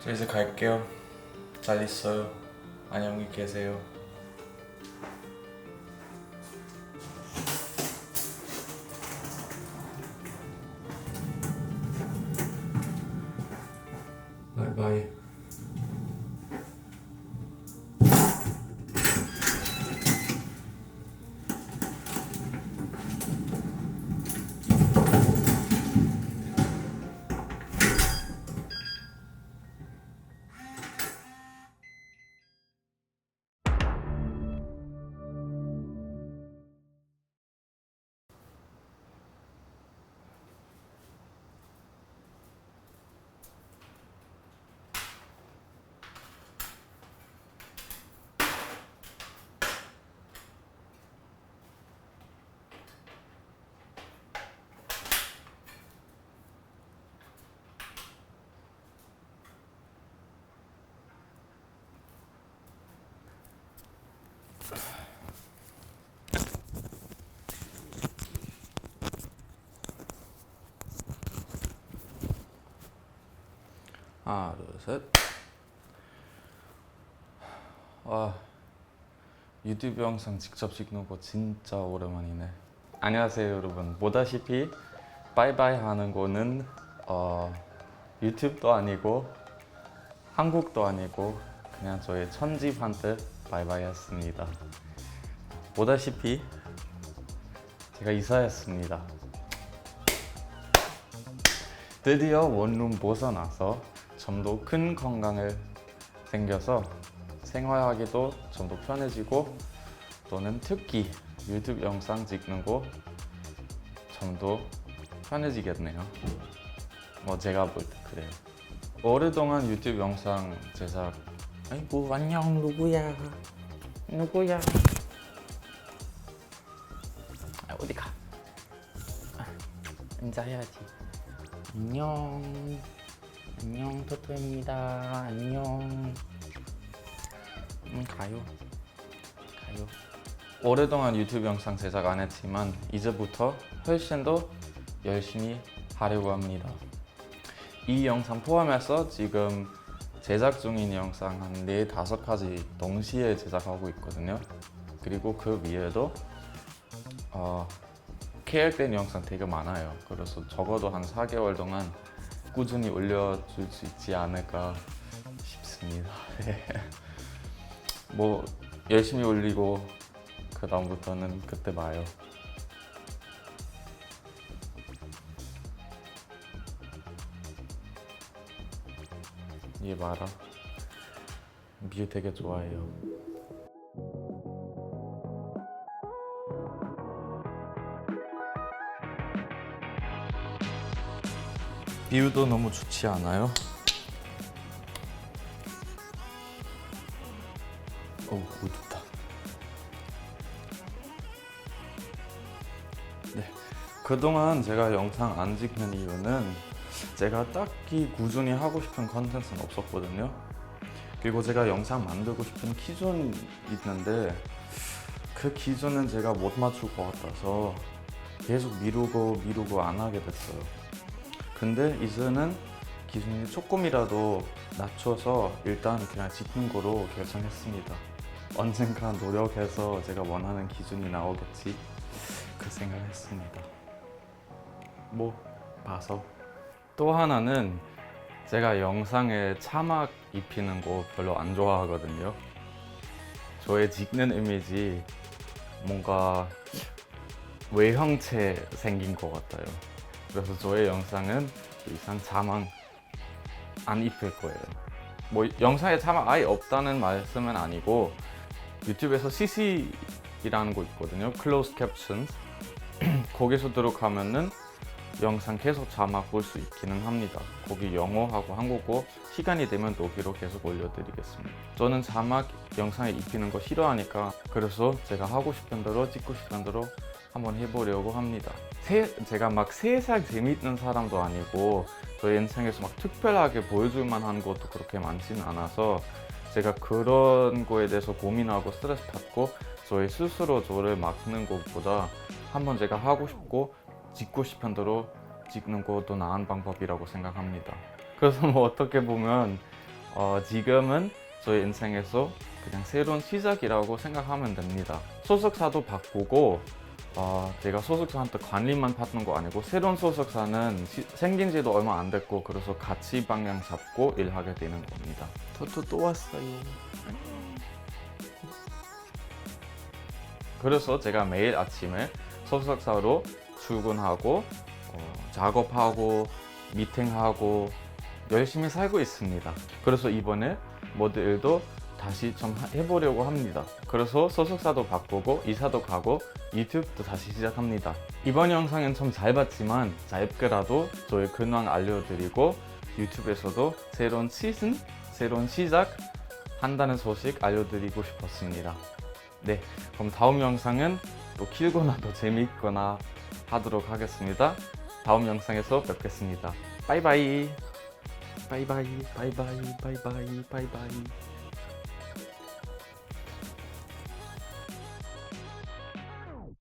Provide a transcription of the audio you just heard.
저 이제 갈게요. 잘 있어요. 안녕히 계세요. 하나, 둘, 셋. 와, 유튜브 영상 직접 찍는 거 진짜 오랜만이네. 안녕하세요, 여러분. 보다시피 바이바이 하는 거는 어, 유튜브도 아니고 한국도 아니고 그냥 저의 천집한테 바이바이 했습니다. 보다시피 제가 이사했습니다. 드디어 원룸 벗어나서 좀 더 큰 건강을 생겨서 생활하기도 좀 더 편해지고 또는 특히 유튜브 영상 찍는 거 좀 더 편해지겠네요. 뭐 제가 볼 때 그래요. 오랫동안 유튜브 영상 제작 아이고 안녕 누구야? 누구야? 아, 어디 가? 아, 앉아야지. 안녕 안녕 토토입니다. 안녕. 음 가요. 가요. 오랫동안 유튜브 영상 제작 안 했지만 이제부터 훨씬 더 열심히 하려고 합니다. 이 영상 포함해서 지금 제작 중인 영상 한네 다섯 가지 동시에 제작하고 있거든요. 그리고 그 위에도 어, 계획된 영상 되게 많아요. 그래서 적어도 한 4개월 동안 꾸준히 올려줄 수 있지 않을까 싶습니다. 네. 뭐 열심히 올리고 그 다음부터는 그때 봐요. 얘 봐라. 뮤 되게 좋아해요. 뷰도 너무 좋지 않아요? 어우 어둡다. 네. 그동안 제가 영상 안 찍는 이유는 제가 딱히 꾸준히 하고 싶은 컨텐츠는 없었거든요. 그리고 제가 영상 만들고 싶은 기준이 있는데 그 기준은 제가 못 맞출 것 같아서 계속 미루고 미루고 안 하게 됐어요 근데 이제는 기준이 조금이라도 낮춰서 일단 그냥 찍는 거로 결정했습니다. 언젠가 노력해서 제가 원하는 기준이 나오겠지 그 생각했습니다. 뭐 봐서 또 하나는 제가 영상에 자막 입히는 거 별로 안 좋아하거든요. 저의 찍는 이미지 뭔가 외형체 생긴 것 같아요. 그래서 저의 영상은 더 이상 자막 안 입힐 거예요. 뭐 영상에 자막 아예 없다는 말씀은 아니고 유튜브에서 CC이라는 거 있거든요. Closed Captions. 거기서 들어가면은 영상 계속 자막 볼 수 있기는 합니다. 거기 영어하고 한국어 시간이 되면 독일어 계속 올려드리겠습니다. 저는 자막 영상에 입히는 거 싫어하니까 그래서 제가 하고 싶은 대로 찍고 싶은 대로 한번 해보려고 합니다. 세, 제가 막 세상 재밌는 사람도 아니고 저의 인생에서 막 특별하게 보여줄 만한 것도 그렇게 많지는 않아서 제가 그런 거에 대해서 고민하고 스트레스 받고 저의 스스로 저를 막는 것보다 한번 제가 하고 싶고 찍고 싶은 대로 찍는 것도 나은 방법이라고 생각합니다. 그래서 뭐 어떻게 보면 어, 지금은 저희 인생에서 그냥 새로운 시작이라고 생각하면 됩니다. 소속사도 바꾸고 어, 제가 소속사한테 관리만 받는 거 아니고 새로운 소속사는 시- 생긴 지도 얼마 안 됐고 그래서 같이 방향 잡고 일하게 되는 겁니다. 토토 또 왔어요. 그래서 제가 매일 아침에 소속사로 출근하고 어, 작업하고 미팅하고 열심히 살고 있습니다. 그래서 이번에 모드 일도 다시 좀 하- 해보려고 합니다. 그래서 소속사도 바꾸고 이사도 가고 유튜브도 다시 시작합니다. 이번 영상은 좀잘 봤지만 짧게라도 저의 근황 알려드리고 유튜브에서도 새로운 시즌, 새로운 시작 한다는 소식 알려드리고 싶었습니다. 네, 그럼 다음 영상은 또 길거나 더 재미있거나 하도록 하겠습니다. 다음 영상에서 뵙겠습니다. 바이바이. 바이바이, 바이바이, 바이바이, 바이바이.